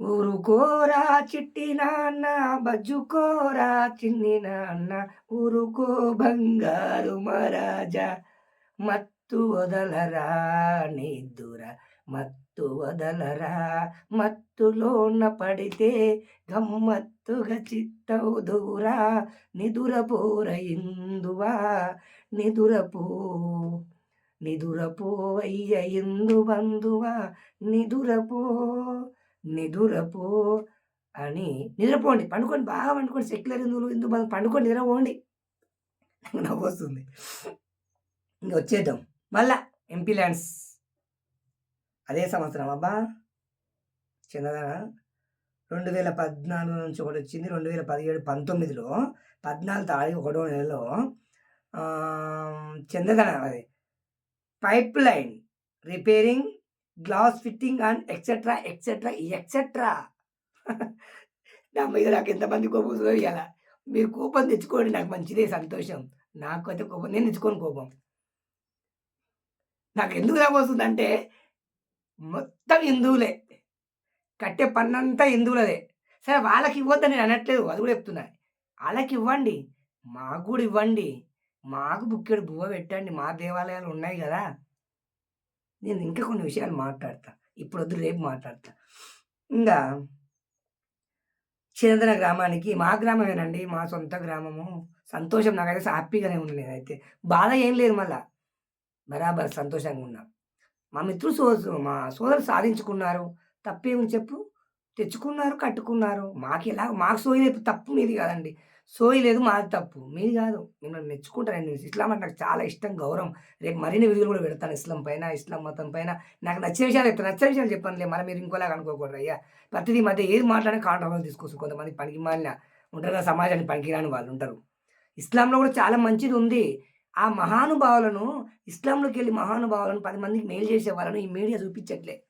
ఊరుకోరా చిట్టి నాన్న బజ్జుకోరా చిన్ని నాన్న ఊరుకో బంగారు మహారాజా మత్తు వదలరా నిద్దురా మత్తు వదలరా మత్తులోన పడితే గమ్మత్తుగా చిత్తవు దూరా. నిదురపోర ఇందువా నిదురపో నిదురపో అయ్య ఇందు బంధువా నిదురపో. నిదురపో అని నిద్రపోండి. పండుకోండి. బాగా పండుకోండి. సెక్యులర్ హిందువులు హిందూ మనం పండుకోండి. నిద్రపోండి. నవ్వు వస్తుంది. ఇంకా వచ్చేద్దాం. మళ్ళా ఎంపీ ల్యాండ్స్ అదే సంవత్సరం అబ్బా. చిన్నదన? రెండు వేల పద్నాలుగు నుంచి ఒకటి వచ్చింది. రెండు వేల పదిహేడు పంతొమ్మిదిలో పద్నాలుగు తారీఖు ఒకటో నెలలో ఆ, అది? Pipeline repairing glass fitting and etcetera etcetera etcetera నా మీద నాకు ఎంతమంది కోపం వస్తుందో మీరు కోపం తెచ్చుకోండి నాకు మంచిదే సంతోషం. నాకు అయితే కోపం నేను తెచ్చుకోను కోపం. నాకు ఎందుకు రాబోతుందంటే మొత్తం హిందువులే. కట్టే పన్నంతా హిందువులదే. సరే వాళ్ళకి ఇవ్వద్దని నేను అనట్లేదు అది కూడా చెప్తున్నా వాళ్ళకి ఇవ్వండి మాకు కూడా ఇవ్వండి. మాకు బుక్కెడు బువ్వ పెట్టండి మా దేవాలయాలు ఉన్నాయి కదా. నేను ఇంకా కొన్ని విషయాలు మాట్లాడతా. ఇప్పుడు వద్దు రేపు మాట్లాడతా. ఇంకా చిరంతన గ్రామానికి మా గ్రామమేనండి మా సొంత గ్రామము. సంతోషం నాకైతే హ్యాపీగానే ఉంది నేనైతే. బాధ ఏం లేదు మళ్ళా. బరాబర్ సంతోషంగా ఉన్నా. మా మిత్రులు సో మా సోదరులు సాధించుకున్నారు. తప్పేమని చెప్పు? తెచ్చుకున్నారు కట్టుకున్నారు. మాకు ఎలా మాకు సోయి తప్పు మీది కాదండి. సోయి లేదు మాది తప్పు. మీది కాదు. మిమ్మల్ని మెచ్చుకుంటాను నేను. ఇస్లాం అంటే నాకు చాలా ఇష్టం గౌరవం. రేపు మరిన్ని వీడియోలు కూడా పెడతాను ఇస్లాం పైన ఇస్లాం మతం పైన. నాకు నచ్చే విషయాలు చెప్తాను. నచ్చే విషయాలు చెప్పనులే. మరి మీరు ఇంకోలాగా అనుకోకూడదు అయ్యా. ప్రతిదీ మధ్య ఏది మాట్లాడినా కాంట్రవర్సీ తీసుకొస్తుంది కొంతమంది పనికి మాలిన ఉంటారు కదా సమాజానికి పనికిరాని వాళ్ళు ఉంటారు. ఇస్లాంలో కూడా చాలా మంచిది ఉంది. ఆ మహానుభావులను ఇస్లాంలోకి వెళ్ళి మహానుభావులను పది మందికి మేలు చేసే వాళ్ళను ఈ మీడియా చూపించట్లే.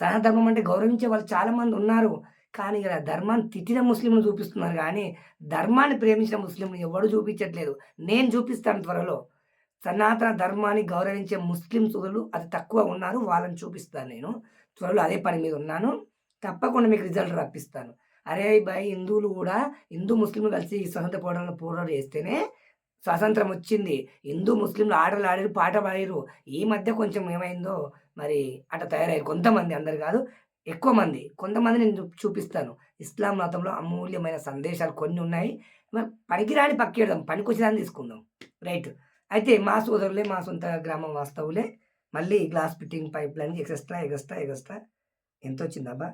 సనాతన అంటే గౌరవించే వాళ్ళు చాలామంది ఉన్నారు. కానీ ఇక్కడ ధర్మాన్ని తిట్టిన ముస్లింలు చూపిస్తున్నారు కానీ ధర్మాన్ని ప్రేమించిన ముస్లింలు ఎవడు చూపించట్లేదు. నేను చూపిస్తాను త్వరలో. సనాతన ధర్మాన్ని గౌరవించే ముస్లిం సోదరులు అతి తక్కువ ఉన్నారు. వాళ్ళని చూపిస్తాను నేను. త్వరలో అదే పని మీద ఉన్నాను. తప్పకుండా మీకు రిజల్ట్ రప్పిస్తాను. అరే భయ్ హిందువులు కూడా హిందూ ముస్లింలు కలిసి ఈ స్వతంత్ర పోరాటంలో పోరాటం చేస్తేనే స్వాతంత్రం వచ్చింది. హిందూ ముస్లింలు ఆటలు ఆడారు పాట పాడారు. ఈ మధ్య కొంచెం ఏమైందో మరి అట్లా తయారయ్యారు కొంతమంది అందరు కాదు. ఎక్కువ మంది కొంతమంది నేను చూపిస్తాను. ఇస్లాం మతంలో అమూల్యమైన సందేశాలు కొన్ని ఉన్నాయి. మరి పనికిరాని పక్కేద్దాం పనికొచ్చేదాన్ని తీసుకుందాం. రైట్. అయితే మా సోదరులే మా సొంత గ్రామం వాస్తవులే. మళ్ళీ glass fitting pipeline etcetera etcetera etcetera ఎంత వచ్చిందబ్బా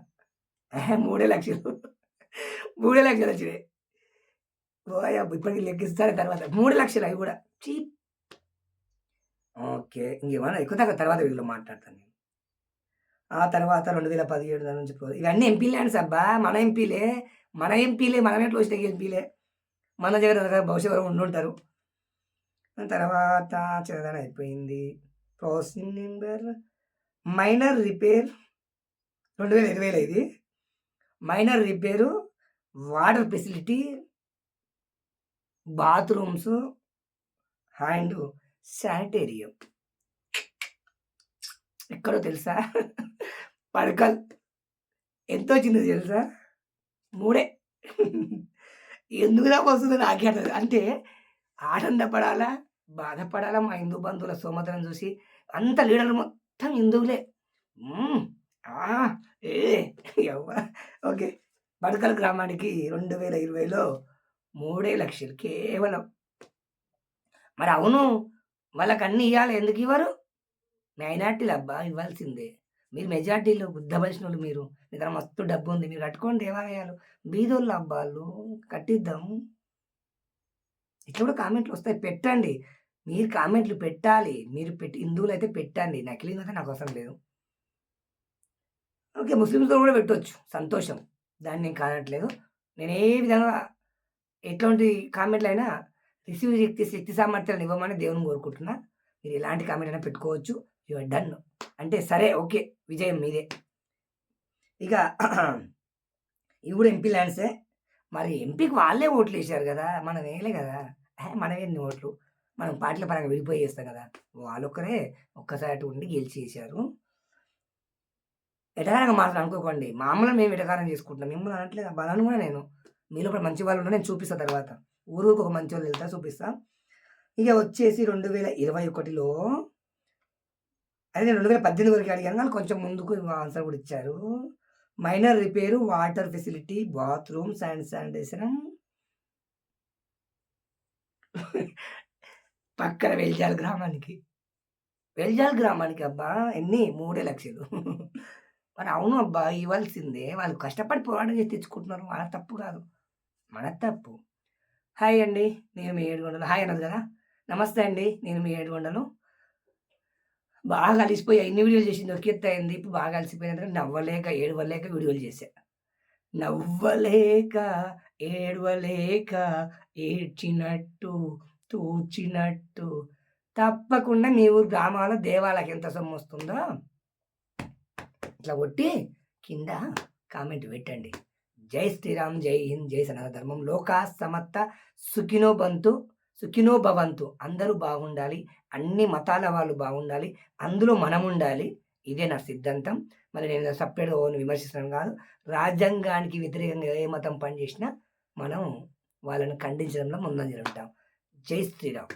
మూడే లక్షలు. మూడే లక్షలు వచ్చినాయి. ఓయ్ అబ్బా, ఇప్పటికి లెక్కిస్తాను తర్వాత. మూడు లక్షలు అవి కూడా. చీప్. ఓకే ఇంకేమన్నా ఎక్కువ తర్వాత వీళ్ళు మాట్లాడతాను ఆ తర్వాత రెండు వేల పదిహేడు నుంచి ఇవన్నీ ఎంపీ ల్యాండ్స్ అబ్బా. మన ఎంపీలే మన ఎంపీలే మనమే ఎట్లా వచ్చినాయి ఎంపీలే. మన దగ్గర దగ్గర భవిష్యత్తు వరకు ఉండుంటారు. దాని తర్వాత చిన్నదాన అయిపోయింది. ప్రాసెసింగ్ నెంబర్ మైనర్ రిపేర్ రెండు వేల ఇరవైలో ఇది. Minor repair water facility bathrooms and sanitarium. ఎక్కడో తెలుసా? పడకల్. ఎంత వచ్చిందో తెలుసా? మూడే. ఎందుకు నాకు వస్తుందో నాకే అర్థం అంటే ఆనందపడాలా బాధపడాలా మా హిందూ బంధువుల సోమతనం చూసి అంత లీడర్లు మొత్తం హిందువులే. ఆ, ఏ ఎవ్వా ఓకే. పడకల్ గ్రామానికి రెండు వేల ఇరవైలో మూడే లక్షలు కేవలం. మరి అవును వాళ్ళకి అన్నీ ఇవ్వాలి ఎందుకు ఇవ్వరు? మైనార్టీలు అబ్బా! ఇవ్వాల్సిందే. మీరు మెజార్టీలో బుద్ధపరిచిన వాళ్ళు మీరు. మీ దగ్గర మస్తు డబ్బు ఉంది మీరు కట్టుకోండి దేవాలయాలు. బీదోళ్ళు అబ్బాలు కట్టిద్దాం. ఇట్లా కూడా కామెంట్లు వస్తాయి. పెట్టండి. మీరు కామెంట్లు పెట్టాలి. మీరు పెట్టి హిందువులు అయితే పెట్టండి. నకిలీ అయితే నాకు అవసరం లేదు. ఓకే ముస్లిమ్స్లో కూడా పెట్టవచ్చు సంతోషం. దాన్ని నేను కానట్లేదు నేను ఏ విధంగా ఎట్లాంటి కామెంట్లు అయినా రిసీవ్ శక్తి శక్తి సామర్థ్యాలను ఇవ్వమని దేవుని కోరుకుంటున్నా. మీరు ఎలాంటి కామెంట్ అయినా పెట్టుకోవచ్చు. You're done. అంటే సరే ఓకే విజయం మీదే. ఇక ఇవి కూడా ఎంపీ ల్యాండ్సే. మరి ఎంపీకి వాళ్ళే ఓట్లు వేసారు కదా మనం వేయలే కదా. ఏ, మనం ఎన్ని ఓట్లు? మనం పార్టీల పరంగా విడిపోయి చేస్తాం కదా. వాళ్ళొక్కరే ఒక్కసారి అటు ఉండి గెలిచి వేసారు ఎటకారంగా మాటలు అనుకోకండి. మామూలు మేము ఎటకారం చేసుకుంటున్నాం మిమ్మల్ని అనట్లేదు. బలాన్ని కూడా నేను. మీలో కూడా మంచి వాళ్ళు ఉంటే నేను చూపిస్తా తర్వాత. ఊరికి ఒక మంచి వాళ్ళు వెళ్తా చూపిస్తా. ఇక వచ్చేసి రెండు వేల ఇరవై ఒకటిలో అదే నేను రెండు వేల పద్దెనిమిది వరకు అడిగాను కానీ కొంచెం ముందుకు ఆన్సర్ కూడా ఇచ్చారు. Minor repair water facility bathrooms and sanitation పక్కన వెల్జాల్ గ్రామానికి. వెల్జాల్ గ్రామానికి అబ్బా ఎన్ని? మూడే లక్షలు. మరి అవును అబ్బా ఇవ్వాల్సిందే. వాళ్ళు కష్టపడి పోరాటం చేసి తెచ్చుకుంటున్నారు. వాళ్ళ తప్పు కాదు. మన తప్పు. హాయ్ అండి నేను మీ ఏడుగొండలు. హాయ్ అన్నది కదా. నమస్తే అండి నేను మీ ఏడుగొండలు. బాగా అలిసిపోయి ఎన్ని వీడియోలు చేసింది? ఒక అయింది. ఇప్పుడు బాగా అలసిపోయినందుకు నవ్వలేక ఏడవలేక వీడియోలు చేశా. నవ్వలేక ఏడవలేక ఏడ్చినట్టు తూచినట్టు తప్పకుండా మీ ఊరు గ్రామాల దేవాలకి ఎంత సొమ్ము వస్తుందో ఇట్లా కొట్టి కింద కామెంట్ పెట్టండి. జై శ్రీరామ్ జై హింద్ జై సనాతన ధర్మం. లోకా సమత్త సుఖినో బంతు. సుఖినో భవంతు. అందరూ బాగుండాలి. అన్ని మతాల వాళ్ళు బాగుండాలి. అందులో మనం ఉండాలి ఇదే నా సిద్ధాంతం. మరి నేను సపరేట్గా ఓన్ విమర్శిస్తున్నాను కాదు. రాజ్యాంగానికి వ్యతిరేకంగా ఏ మతం పనిచేసినా మనం వాళ్ళని ఖండించడంలో ముందంజలు ఉంటాం. జై శ్రీరామ్.